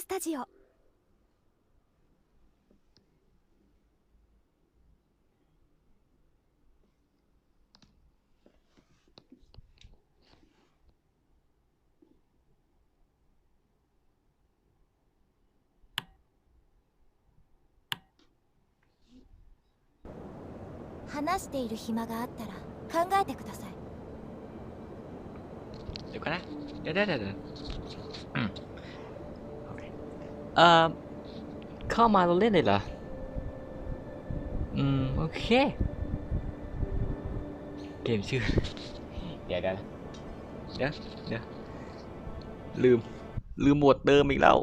スタジオ話している暇があったら考えてください。どかなだだだだ。うん。 เอ่อเข้ามาเราเล่นเลยเหรอ อืม โอเค เกมชื่อ เดี๋ยวเดี๋ยวเดี๋ยวเดี๋ยวลืม ลืมหมวดเดิมอีกแล้ว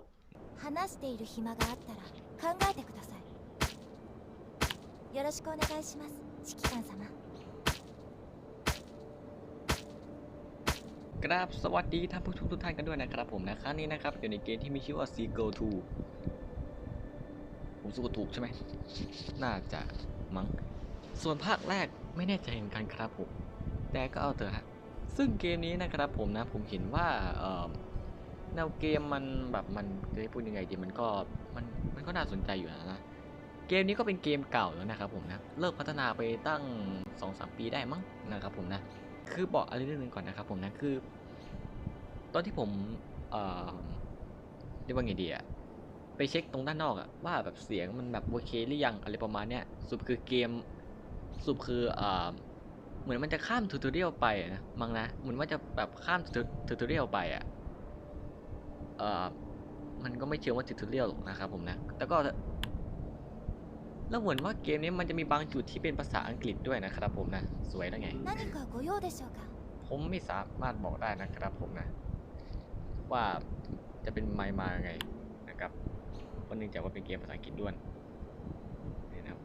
話している暇があったら考えてくださいよろしくお願いします指揮官様 ครับสวัสดีท่านผู้ชมทุกท่านกันด้วยนะครับผมนะครั้งนี้นะครับอยู่ในเกมที่มีชื่อว่า Seagull 2ผมสะกถูกใช่ไหมน่าจะมั้งส่วนภาคแรกไม่แน่ใจเหมือนกันครับผมแต่ก็เอาเถอะฮะซึ่งเกมนี้นะครับผมนะผมเห็นว่าแนวเกมมันแบบมันจะให้พูดยังไงดีมันก็มันมันก็น่าสนใจอยู่นะนะเกมนี้ก็เป็นเกมเก่าแล้วนะครับผมนะเลิกพัฒนาไปตั้ง2-3ปีได้มั้งนะครับผมนะ คือบอกอะไรเรื่องหนึ่งก่อนนะครับผมนะคือ ตอนที่ผมเอ่อเรียกว่าไงดีอะไปเช็คตรงด้านนอกอะว่าแบบเสียงมันแบบโอเคหรือยังอะไรประมาณเนี้ยสรุปคือเกมสรุปคือเอ่อเหมือนมันจะข้ามทูตเรียลไปนะมั้งนะเหมือนว่าจะแบบข้ามทูตเรียลไปอะเอ่อมันก็ไม่เชิงว่าทูตเรียลหรอกนะครับผมนะแต่ก็ แล้วเหมือนว่าเกมนี้มันจะมีบางจุดที่เป็นภาษาอังกฤษด้วยนะครับผมนะ สวยแล้วไง ผมไม่สามารถบอกได้นะครับผมนะ ว่าจะเป็นไมมาไงนะครับเพราะนึ่งจากว่าเป็นเกมภาษาอังกฤษด้วยนี่นะ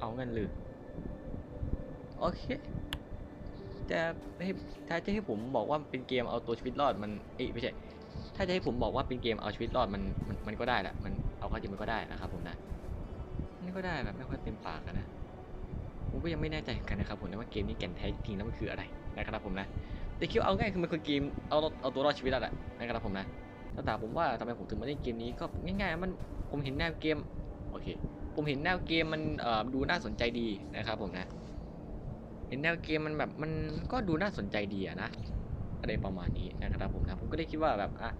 เอาเงินหรือโอเค จะให้ถ้าจะให้ผมบอกว่าเป็นเกมเอาตัวชีวิตรอดมันเอ้ยไม่ใช่ ถ้าจะให้ผมบอกว่าเป็นเกมเอาชีวิตรอดมันมันมันก็ได้แหละมันเอาเข้าจริงมันก็ได้นะครับผมนะนี่ก็ได้แบบไม่ค่อยเต็มปากนะผมก็ยังไม่แน่ใจกันนะครับผมนะว่าเกมนี้แก่นแท้จริงแล้วมันคืออะไรนะครับผมนะแต่คิดว่าเอาง่ายคือมันคือเกมเอาเอาตัวรอดชีวิตแล้วแหละนะครับผมนะถ้าถามผมว่าทำไมผมถึงมาเล่นเกมนี้ก็ง่ายๆมันผมเห็นแนวเกมโอเคผมเห็นแนวเกมมันดูน่าสนใจดีนะครับผมนะ ห็นแนวเกมมันแบบมันก็ดูน่าสนใจดีอะนะอะไรประมาณนี้นะครับผมนะผมก็ได้คิดว่าแบบอะ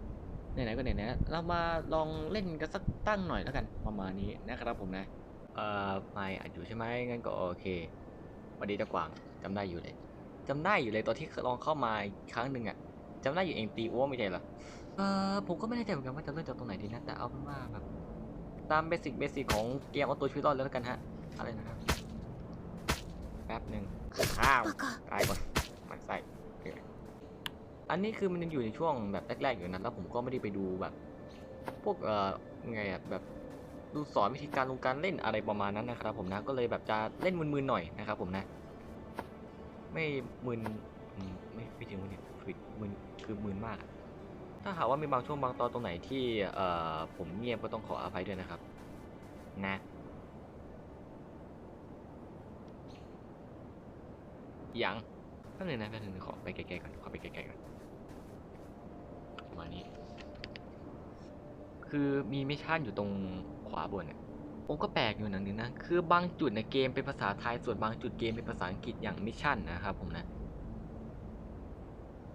ไหนๆก็ไหนๆแล้วเรามาลองเล่นกันสักตั้งหน่อยแล้วกันประมาณนี้นะครับผมนะเอ่อไม่อัดอยู่ใช่ไหมงั้นก็โอเคสวัสดีเจ้ากวางจำได้อยู่เลยจำได้อยู่เลยตอนที่ลองเข้ามาอีกครั้งหนึ่งอะจำได้อยู่เองตีอ้วไม่ใช่เหรอเออผมก็ไม่แน่ใจเหมือนกันว่าจะเริ่มจากตรงไหนดีนะแต่เอาเป็นว่าแบบตามเบสิกเบสิกของเกมเอาตัวชีวิตรอดแล้วกันฮะอะไรนะครับแป๊บหนึ่งข้าวバカตายก่อนมันไส้โอเคอันนี้คือมันยังอยู่ในช่วงแบบแรกๆอยู่นะแล้วผมก็ไม่ได้ไปดูแบบ พวกเอ่อไงอะแบบดูสอนวิธีการลงการเล่นอะไรประมาณนั้นนะครับ ผมนะก็เลยแบบจะเล่นมึนๆหน่อยนะครับ ผมนะ ไม่มึนอืมไม่ไม่ถึงมึนดิผิดมึนคือมึนมากอะถ้าหากว่ามีบางช่วงบางตอนตรงไหนที่เอ่อผมเงียบก็ต้องขออภัยด้วยนะครับ นะ ยังแป๊บนึงนะแป๊บนึงขอไปไกลๆก่อนขอไปไกลๆก่อนประมาณนี้ คือมีมิชชั่นอยู่ตรงขวาบนเนี่ยผมก็แปลกอยู่หนังนึงนะ คือบางจุดในเกมเป็นภาษาไทย ส่วนบางจุดเกมเป็นภาษาอังกฤษอย่างมิชชั่นนะครับผมนะ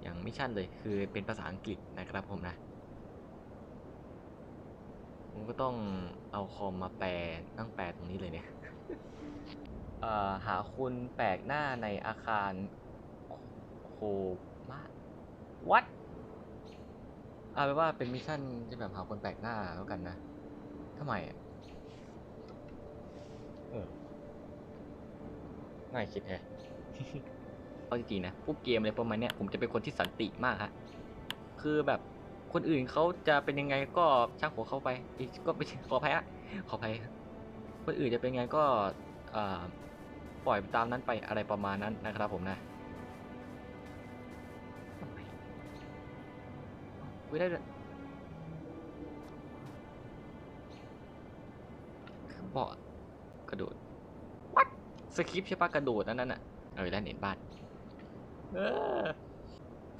อย่างมิชชั่นเลยคือเป็นภาษาอังกฤษนะครับผมนะ ผมก็ต้องเอาคอมมาแปลนั่งแปลตรงนี้เลยเนี่ย หาคนแปลกหน้าในอาคารโคมาวัดเอาเป็นว่าเป็นมิชชั่นที่แบบหาคนแปลกหน้าแล้วกันนะทำไมอะเออง่ายคิดแฮะเอาจริงๆนะพวกเกมอะไรประมาณเนี้ยผมจะเป็นคนที่สันติมากฮะคือแบบคนอื่นเขาจะเป็นยังไงก็ช่างหัวเขาไปอีกก็ไม่ใช่ขออภัยฮะขออภัยครับคนอื่นจะเป็นไงก็อ่า ปล่อยตามนั้นไปอะไรประมาณนั้นนะครับผมนะทำไม ไม่ได้ด้วยเบาะกระโดด วัดสคริปต์ใช่ปะกระโดดนั่นน่ะ เออด้านเห็นบ้าน เออ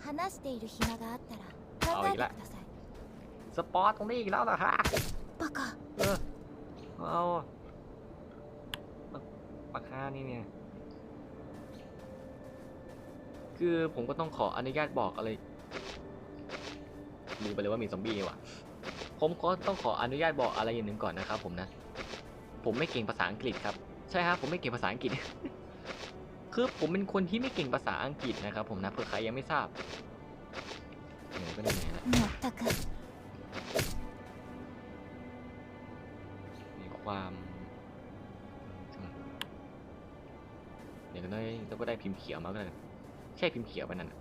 話している暇があったら考えてください สปอร์ตตรงนี้อีกแล้วเหรอฮะ バカ เออ เอาปา กห้านี่เนี่ย คือผมก็ต้องขออนุญาตบอกอะไรดูไปเลยว่ามีซอมบี้ว่ะ ผมก็ต้องขออนุญาตบอกอะไรอย่างหนึ่งก่อนนะครับผมนะ ผมไม่เก่งภาษาอังกฤษครับ ใช่ครับผมไม่เก่งภาษาอังกฤษ คือผมเป็นคนที่ไม่เก่งภาษาอังกฤษนะครับ ผมนะเผื่อใครยังไม่ทราบเหนื่อยก็ได้นะมีความ เดี๋ยวก็ได้เราก็ได้พิมพ์เขียวมาก็เลยแค่พิมพ์เขียวไปนั่นน่ะ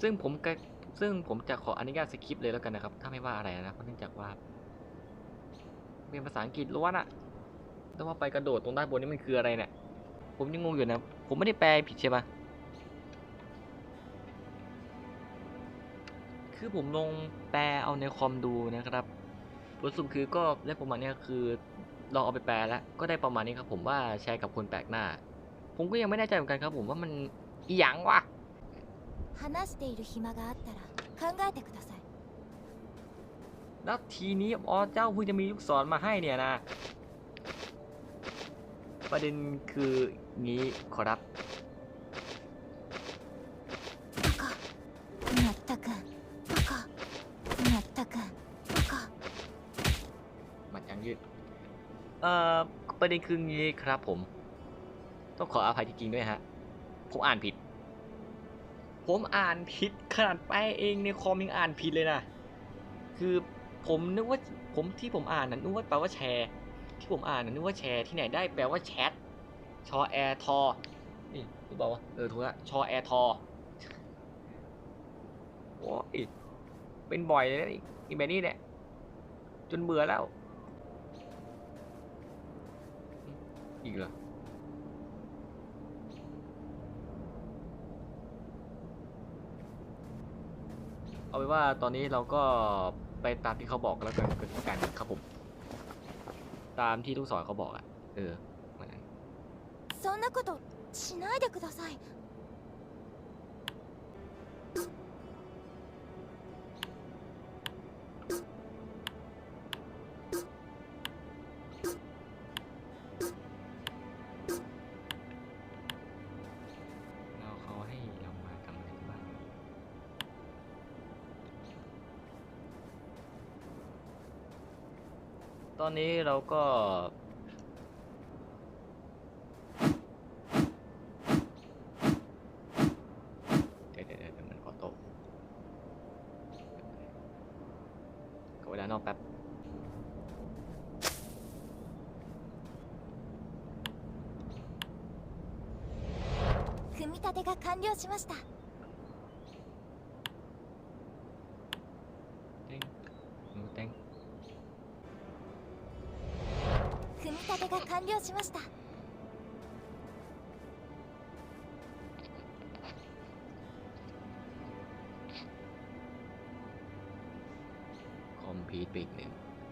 ซึ่งผมก็ซึ่งผมจะขออนุญาตสคริปต์เลยแล้วกันนะครับ ถ้าไม่ว่าอะไรนะเพราะเนื่องจากว่าเป็นภาษาอังกฤษล้วนอะแล้วว่าไปกระโดดตรงด้านบนนี่มันคืออะไรเนี่ย ผมยังงงอยู่นะ ผมไม่ได้แปลผิดใช่ปะคือผมลงแปลเอาในคอมดูนะครับบทสรุปคือก็ได้ประมาณนี้คือ ลองเอาไปแปลแล้วก็ได้ประมาณนี้ครับผมว่าแชร์กับคนแปลกหน้า ผมก็ยังไม่แน่ใจเหมือนกันครับผมว่ามันอีหยังวะ 話している暇があったら考えてください แล้วทีนี้อ๋อเจ้าเพิ่งจะมีลูกศรมาให้เนี่ยนะ ประเด็นคืองี้ขอรับ เอ่อประเด็นคืองี้ครับผม ต้องขออภัยจริงๆด้วยฮะ ผมอ่านผิด ผมอ่านผิดขนาดไปเองในคอมยังอ่านผิดเลยนะ คือผมนึกว่าผมที่ผมอ่านนั้นนึกว่าแปลว่าแชร์ ที่ผมอ่านนั้นนึกว่าแชร์ที่ไหนได้แปลว่าแชท ชอแอร์ทอ นี่รู้เปล่าวะเออถูกละชอแอร์ทอโอ้ยเป็นบ่อยเลยนะนี่อีแบบนี้เนี่ยจนเบื่อแล้ว อีกเหรอ เอาไว้ว่าตอนนี้เราก็ไปตามที่เขาบอกแล้วกันกันครับผม ตามที่ลูกศรเขาบอกอะเออเหมือนนั้น そんなことしないでください ตอนนี้เราก็ เดี๋ยวเดี๋ยวเดี๋ยวมันขอโต๊ะขอเวลานอกแป๊บ 組み立てが完了しました が完了しました คอมพีทไปอีกหนึ่ง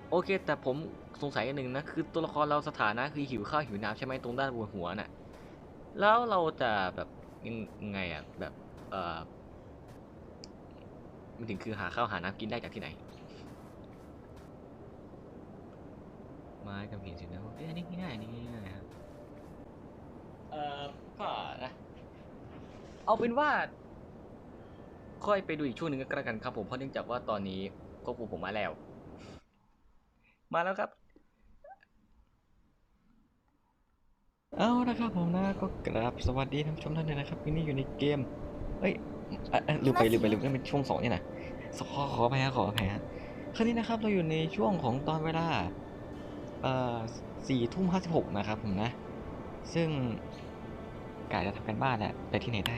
โอเค แต่ผมสงสัยอันหนึ่งนะ คือตัวละครเราสถานะคือหิวข้าวหิวน้ำใช่ไหมตรงด้านบนหัวน่ะ แล้วเราจะแบบยังยังไงอ่ะ แบบ เออมันถึงคือหาข้าวหาน้ำกินได้จากที่ไหน ไม้กำเพียนสินะเอ้ยอันนี้ง่ายๆอันนี้ง่ายๆครับเอ่อก็นะ เอาเป็นว่า ค่อยไปดูอีกช่วงหนึ่งก็แล้วกันครับผมเพราะเนื่องจากว่าตอนนี้ควบคุมผมมาแล้ว มาแล้วครับ เอาละครับผมนะก็กราบสวัสดีท่านผู้ชมท่านเลยนะครับวันนี้อยู่ในเกมเอ้ยอะอะลืมไปลืมไปลืมไปเป็นช่วงสองนี่นะขอขออภัยฮะขออภัยฮะคราวนี้นะครับเราอยู่ในช่วงของตอนเวลาเอ่อ สี่ทุ่มห้าสิบหกนะครับผมนะ ซึ่งกะจะทำกันบ้านแหละแต่ที่ไหนได้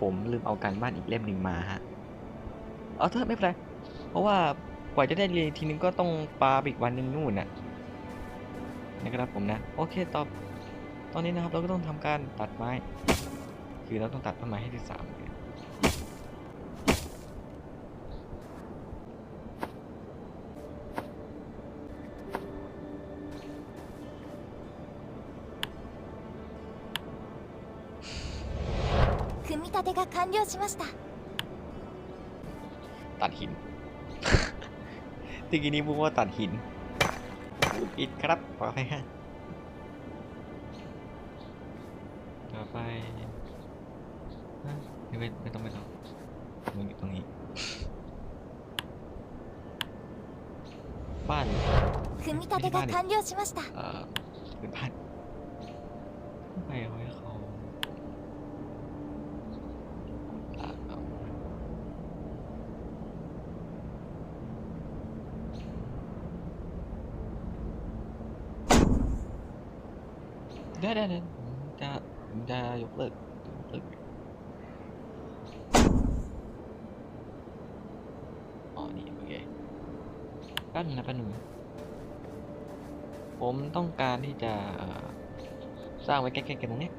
ผมลืมเอาการบ้านอีกเล่มหนึ่งมาฮะ เอาเถอะไม่เป็นไร เพราะว่ากว่าจะได้เรียนอีทีนึงก็ต้องปาอีกวันหนึ่งนู่นน่ะนะครับผมนะ โอเคตอบตอนนี้นะครับเราก็ต้องทำการตัดไม้ คือเราต้องตัดต้นไม้ให้ที่สาม 立てが完了しました ตัดหิน ตะกี้นี้พูดว่าตัดหินพูดผิดครับขออภัยฮะต่อไปฮะไม่ไม่ไม่ต้องไม่ต้องมันอยู่ตรงนี้ บ้าน 組み立てが完了しました เอ่อเป็นบ้าน ได้ได้ได้ผมจะผมจะยกเลิกยกเลิกอ๋อนี่โอเคแป๊บนึงนะแป๊บนึงผมต้องการที่จะเอ่อสร้างไว้ใกล้ๆกันตรงเนี้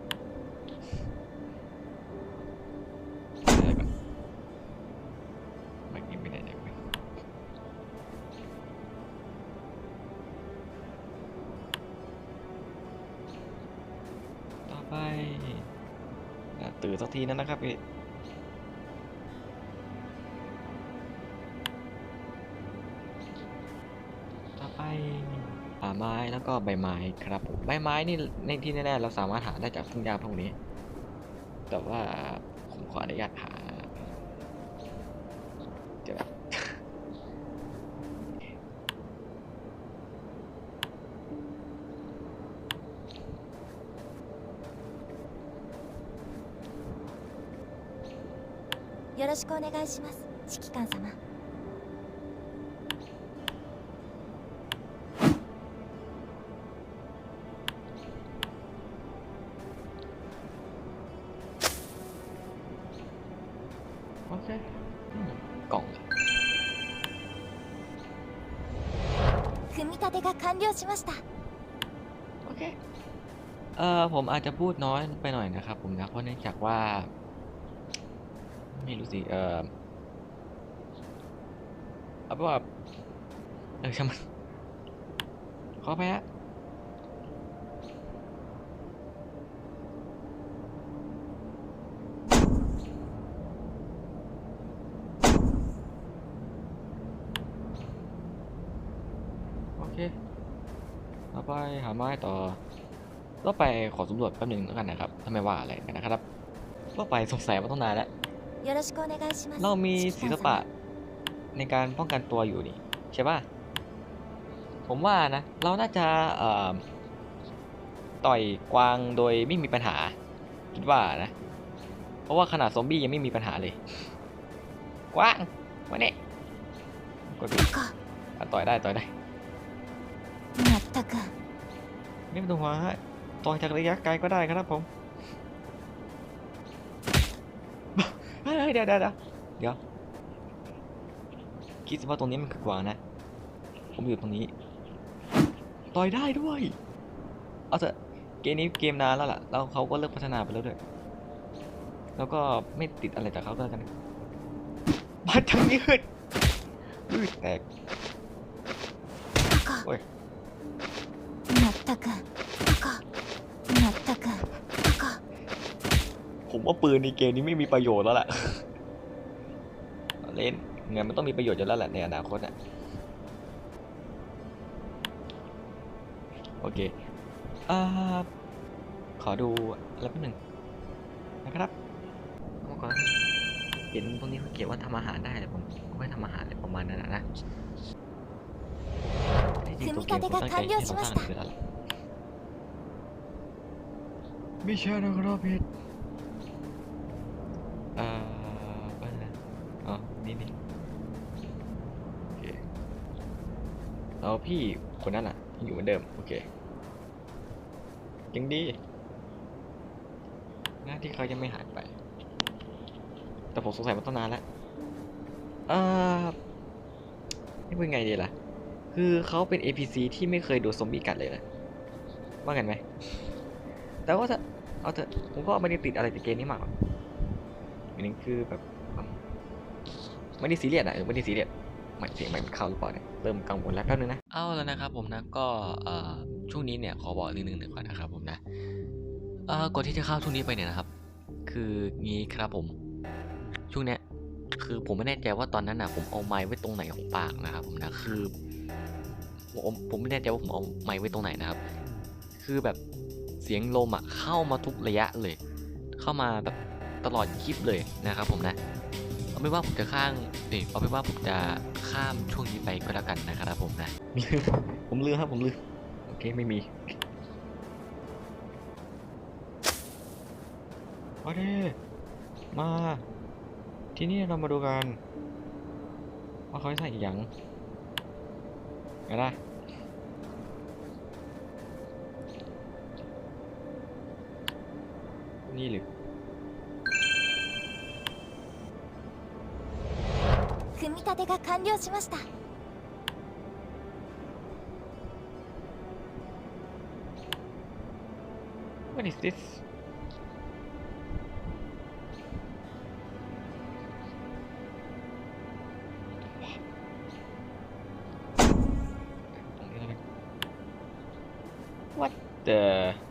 ทีนั้นนะครับพี่ต่อไปป่าไม้แล้วก็ใบไม้ครับผมใบไม้นี่ในที่แน่ๆเราสามารถหาได้จากทุ่งหญ้าพวกนี้ แต่ว่าผมขออนุญาตหา ろしくお願いします指揮官様 โอเคอืมกล่องเหรอ 組み立てが完了しました โอเคเอ่อผมอาจจะพูดน้อยไปหน่อยนะครับผมนะเพราะเนื่องจากว่า ไม่รู้สิเออเอาเป็นว่าเออช่างมันขอไปฮะโอเคต่อไปหาไม้ต่อก็ไปขอสำรวจแป๊บหนึงแล้วกันนะครับถ้าไม่ว่าอะไรกันนะครับก็ไปสงสัยมาตั้งนานแล้ว よろしくお願いします เรามี 指 ศิ 揮 ล 官 ปะ 様 ในการป้องกันตัวอยู่นี่ ใช่ป่ะ ผมว่านะ เราน่าจะเอ่อต่อยกวางโดยไม่มีปัญหา คิดว่านะ เพราะว่าขนาดซอมบี้ยังไม่มีปัญหาเลย กวางมาเนี่ยกดดู か อ่ะต่อยได้ต่อยได้ まったく ไม่ต้องห่วงฮะต่อยจากระยะไกลก็ได้ครับผม เดี๋ยวเดี๋ยวเดี๋ยวคิดว่าตรงนี้มันคือกวางนะ ผมอยู่ตรงนี้ ต่อยได้ด้วย เอาเถอะเกมนี้เกมนานแล้วล่ะ แล้วเขาก็เลิกพัฒนาไปแล้วด้วย แล้วก็ไม่ติดอะไรจากเขาแล้วกันมาทางนี้เลยแตกโอ้ยผมว่าปืนในเกมนี้ไม่มีประโยชน์แล้วแหละ เงินมันต้องมีประโยชน์อยู่แล้วแหละในอนาคตอะโอเคอ่าขอดูอะไรแป๊บหนึ่งนะครับเมื่อก่อนเห็นตรงนี้เขาเขียนว่าทำอาหารได้แต่ผมก็ไม่ทำอาหารอะไรประมาณนั้นนะนะจริงตัวเกมผมตั้งใจให้เราสร้างหนังสือแล้วแหละไม่ใช่นะครับเพ แล้วพี่คนนั้นอะยังอยู่เหมือนเดิม โอเคยังดี หน้าที่เขายังไม่หายไป แต่ผมสงสัยมาตั้งนานแล้วเอ่อนี่เป็นไงดีล่ะ คือเขาเป็น APC ที่ไม่เคยโดนซอมบี้กัดเลยนะว่ากันไหม แต่ว่าถ้าเอาเถอะผมก็ไม่ได้ติดอะไรจากเกมนี้มากหรอกอันนี้คือแบบ ไม่ได้ซีเรียสอะเออไม่ได้ซีเรียส หมายเสียงมันเข้าหรือเปล่าเนี่ยเริ่มกังวลแล้วแป๊บนึงนะเอาแล้วนะครับผมนะก็เอ่อช่วงนี้เนี่ยขอบอกนิดนึงหนึ่งก่อนนะครับผมนะเอ่อกดที่จะเข้าช่วงนี้ไปเนี่ยนะครับ คืองี้ครับผมช่วงเนี้ยคือผมไม่แน่ใจว่าตอนนั้นน่ะผมเอาไม้ไว้ตรงไหนของปากนะครับผมนะคือผมผมไม่แน่ใจว่าผมเอาไม้ไว้ตรงไหนนะครับ คือแบบเสียงลมอะเข้ามาทุกระยะเลย เข้ามาแบบตลอดคลิปเลยนะครับผมนะ เอาไม่ว่าผมจะข้างเอ้ยเอาไม่ว่าผมจะข้ามช่วงนี้ไปก็แล้วกันนะครับผมนะลืมผมลืมครับผมลืมโอเคไม่มีมาเด้มา ที่นี่เรามาดูกันว่าเขาใส่อีกอย่างไงนะนี่หรือ 組み立てが完了しました What the?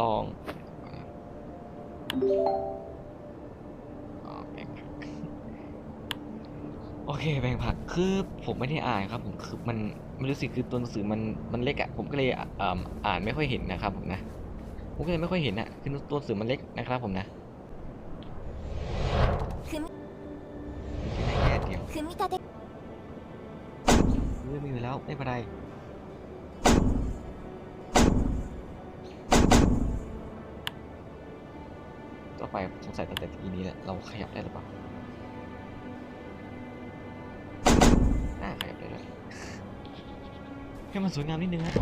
ลองโอเคแบ่งผักคือผมไม่ได้อ่านครับ ผมคือมันไม่รู้สิคือตัวหนังสือมันมันเล็กอะ่ะผมก็เลยอ่านไม่ค่อยเห็นนะครับผมนะผมก็เลยไม่ค่อยเห็นอะ่ะคือตัวหนังสือมันเล็กนะครับผมนะคือแค่เดียวคือมิตาเด็กไม่มีแล้วไม่เป็นไร ไปสงสัยตั้งแต่ทีนี้แหละเราขยับได้หรือเปล่าน่าขยับได้เลยให้มันสวยงามนิดนึงนะ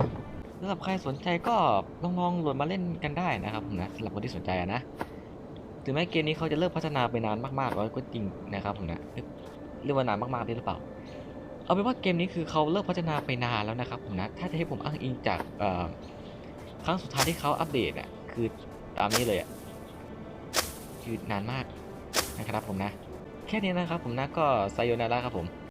สำหรับใครสนใจก็ลองลองโหลดมาเล่นกันได้นะครับผมนะสำหรับคนที่สนใจนะถึงแม้เกมนี้เขาจะเลิกพัฒนาไปนานมากๆแล้วก็จริงนะครับผมนะเรียกว่านานมากๆได้หรือเปล่า เอาเป็นว่าเกมนี้คือเขาเลิกพัฒนาไปนานแล้วนะครับผมนะถ้าจะให้ผมอ้างอิงจากครั้งสุดท้ายที่เขาอัปเดตอะคือตามนี้เลยอะ คือนานมากนะครับผมนะ แค่นี้นะครับผมนะก็ไซโยนาระครับผม